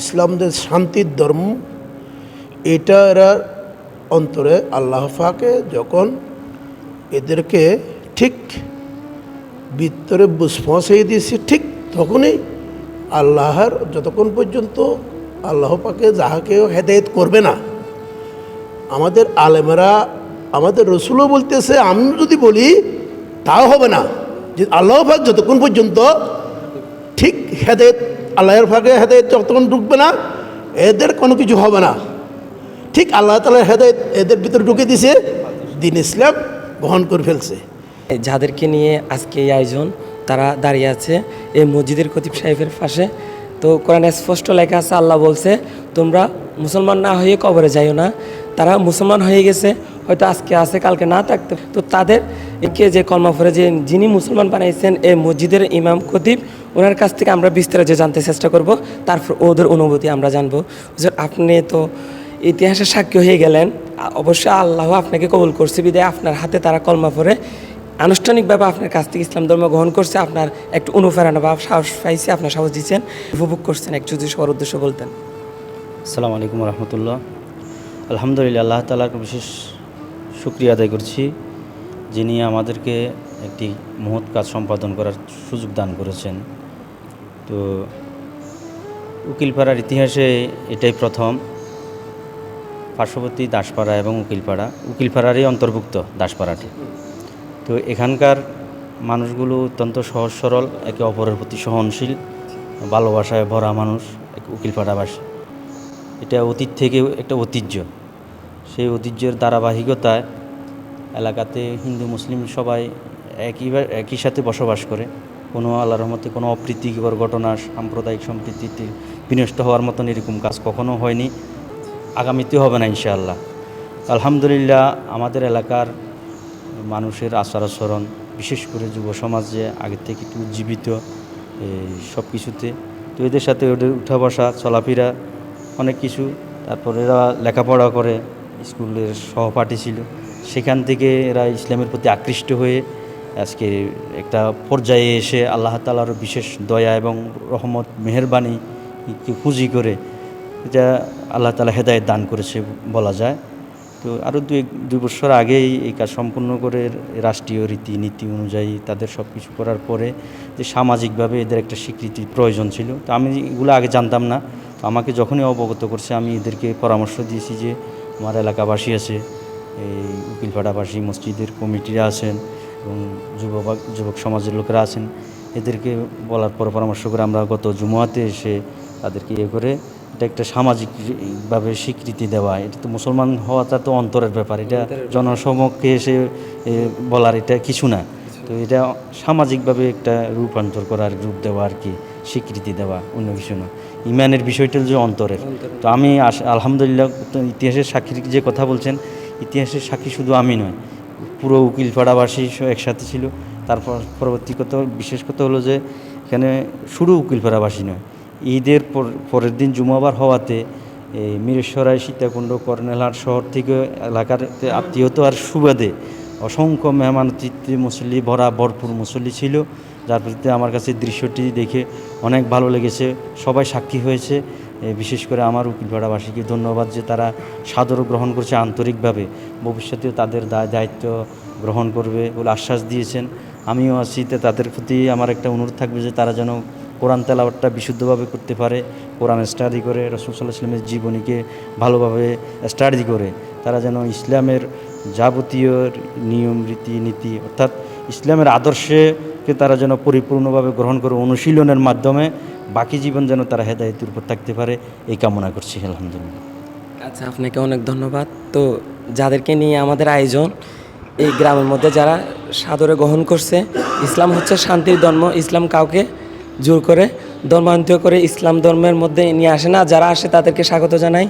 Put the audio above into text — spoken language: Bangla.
ইসলাম যে শান্তির ধর্ম এটা এরা অন্তরে আল্লাহ ফাকে যখন এদেরকে ঠিক ভিতরে বুঝ পৌঁছে দিয়েছে, ঠিক তখনই আল্লাহর যতক্ষণ পর্যন্ত আল্লাহ পাকে যাহাকেও হেদায়েত করবে না। আমাদের আলেমেরা, আমাদের রসুলও বলতেছে আমি যদি বলি তাও হবে না। যে আল্লাহ পাক যতক্ষণ পর্যন্ত ঠিক হেদায়েত, আল্লাহর ফাঁকে হেদায়েত যতক্ষণ ঢুকবে না, এদের কোনো কিছু হবে না। ঠিক আল্লাহ তালার হেদায়েত এদের ভিতরে ঢুকে দিছে, দিন ইসলাম গ্রহণ করে ফেলছে। যাদেরকে নিয়ে আজকে এই আয়োজন, তারা দাঁড়িয়ে আছে এই মসজিদের খতিব সাহেবের পাশে। তো কোরআনে স্পষ্ট লেখা আছে, আল্লাহ বলছে, তোমরা মুসলমান না হয়ে কবরে যাইও না। তারা মুসলমান হয়ে গেছে, হয়তো আজকে আছে, কালকে না থাকতে তো তাদের একে যে কলমা ফরে যে যিনি মুসলমান বানিয়েছেন এই মসজিদের ইমাম খতিব ওনার কাছ থেকে আমরা বিস্তারিত জানতে চেষ্টা করব তারপর ওদের অনুভূতি আমরা জানব। হুজুর, আপনি তো ইতিহাসের সাক্ষী হয়ে গেলেন। অবশ্যই আল্লাহ আপনাকে কবুল করছে। বিদায় আপনার হাতে তারা কলমা পরে। আনুষ্ঠানিকভাবে আপনার কাছ থেকে ইসলাম ধর্ম গ্রহণ করছে। আপনার একটু অনুপ্রেরণা বা সাহস পাইছে আপনার সাহস দিচ্ছেন। উপভোগ করছেন একটু যদি সবার উদ্দেশ্য বলতেন। আসসালামু আলাইকুম রহমতুল্লাহ। আলহামদুলিল্লাহ আল্লাহ তালার বিশেষ শুক্রিয়া আদায় করছি যিনি আমাদেরকে একটি মহৎ কাজ সম্পাদন করার সুযোগ দান করেছেন। তো উকিলপাড়ার ইতিহাসে এটাই প্রথম। পার্শ্ববর্তী দাসপাড়া এবং উকিলপাড়া। উকিলপাড়ারই অন্তর্ভুক্ত দাসপাড়াটি। তো এখানকার মানুষগুলো অত্যন্ত সহজ সরল, একে অপরের প্রতি সহনশীল, ভালোবাসায় ভরা মানুষ, এক উকিলপাড়াবাসী। এটা অতীত থেকে একটা ঐতিহ্য। সেই ঐতিহ্যের ধারাবাহিকতায় এলাকাতে হিন্দু, মুসলিম সবাই একই একই সাথে বসবাস করে। কোনো আল্লাহর রহমতে কোনো অপ্রীতিকর ঘটনা, সাম্প্রদায়িক সম্প্রীতিতে বিনষ্ট হওয়ার মতন এরকম কাজ কখনো হয়নি। আগামীতে হবে না ইনশাআল্লাহ। আলহামদুলিল্লাহ, আমাদের এলাকার মানুষের আচার আচরণ, বিশেষ করে যুব সমাজ যে আগের থেকে একটু উজ্জীবিত সব কিছুতে তো এদের সাথে ওদের উঠা বসা, চলাফেরা, অনেক কিছু। তারপর এরা লেখাপড়া করে, স্কুলের সহপাঠী ছিল। সেখান থেকে এরা ইসলামের প্রতি আকৃষ্ট হয়ে আজকে একটা পর্যায়ে এসে আল্লাহ তালার বিশেষ দয়া এবং রহমত, মেহরবানি পুঁজি করে এটা আল্লাহ তালা হেদায়ত দান করেছে বলা যায়। তো আরও দুই দুই বছর আগেই এই কাজ সম্পূর্ণ করে রাষ্ট্রীয় রীতিনীতি অনুযায়ী তাদের সব কিছু করার পরে যে সামাজিকভাবে এদের একটা স্বীকৃতির প্রয়োজন ছিল। তো আমি এগুলো আগে জানতাম না। তো আমাকে যখনই অবগত করছে আমি এদেরকে পরামর্শ দিয়েছি যে, আমার এলাকাবাসী আছে, এই উকিলপাড়াবাসী, মসজিদের কমিটিরা আছেন এবং যুবক যুবক সমাজের লোকেরা আছেন এদেরকে বলার পর পরামর্শ করে আমরা গত জুমুয়াতে এসে তাদেরকে ইয়ে করে এটা একটা সামাজিকভাবে স্বীকৃতি দেওয়া। এটা তো মুসলমান হওয়াটা তো অন্তরের ব্যাপার এটা জনসমক্ষে এসে বলার এটা কিছু না। তো এটা সামাজিকভাবে একটা রূপান্তর করার রূপ দেওয়া আর কি স্বীকৃতি দেওয়া অন্য কিছু না। ইমানের বিষয়টা যে অন্তরের। তো আমি আলহামদুলিল্লাহ ইতিহাসের সাক্ষীর যে কথা বলছেন ইতিহাসের সাক্ষী শুধু আমি নয় পুরো উকিল পাড়াবাসী একসাথে ছিল। তারপর পরবর্তী কথা বিশেষ কথা হলো যে, এখানে শুরু উকিল পাড়াবাসী নয়। ঈদের পর পরের দিন জুমাবার হওয়াতে এই মিরেশ্বরায় সীতাকুণ্ড, কর্নেলহাট শহর থেকে এলাকার আত্মীয়ত আর সুবাদে অসংখ্য মেহমান অতিথি মুসল্লি, ভরা ভরপুর মুসল্লি ছিল। যার প্রতি আমার কাছে দৃশ্যটি দেখে অনেক ভালো লেগেছে, সবাই সাক্ষী হয়েছে। বিশেষ করে আমার উকিলপাড়াবাসীকে ধন্যবাদ যে তারা সাদর গ্রহণ করছে আন্তরিকভাবে। ভবিষ্যতে তাদের দায় দায়িত্ব গ্রহণ করবে বলে আশ্বাস দিয়েছেন। আমিও আছি তাদের প্রতি আমার একটা অনুরোধ থাকবে যে তারা যেন কোরআন তেলাওয়াতটা বিশুদ্ধভাবে করতে পারে, কোরআন স্টাডি করে, রসুল সাল্লাহ ইসলামের জীবনীকে ভালোভাবে স্টাডি করে। তারা যেন ইসলামের যাবতীয় নিয়ম রীতি নীতি অর্থাৎ ইসলামের আদর্শকে তারা যেন পরিপূর্ণভাবে গ্রহণ করে অনুশীলনের মাধ্যমে বাকি জীবন যেন তারা হেদায়তের উপর থাকতে পারে, এই কামনা করছি, আলহামদুলিল্লাহ। আচ্ছা আপনাকে অনেক ধন্যবাদ। তো যাদেরকে নিয়ে আমাদের আয়োজন, এই গ্রামের মধ্যে যারা সাদরে গ্রহণ করছে, ইসলাম হচ্ছে শান্তির ধর্ম, ইসলাম কাউকে জোর করে ধর্মান্তর করে ইসলাম ধর্মের মধ্যে নিয়ে আসে না। যারা আসে তাদেরকে স্বাগত জানাই।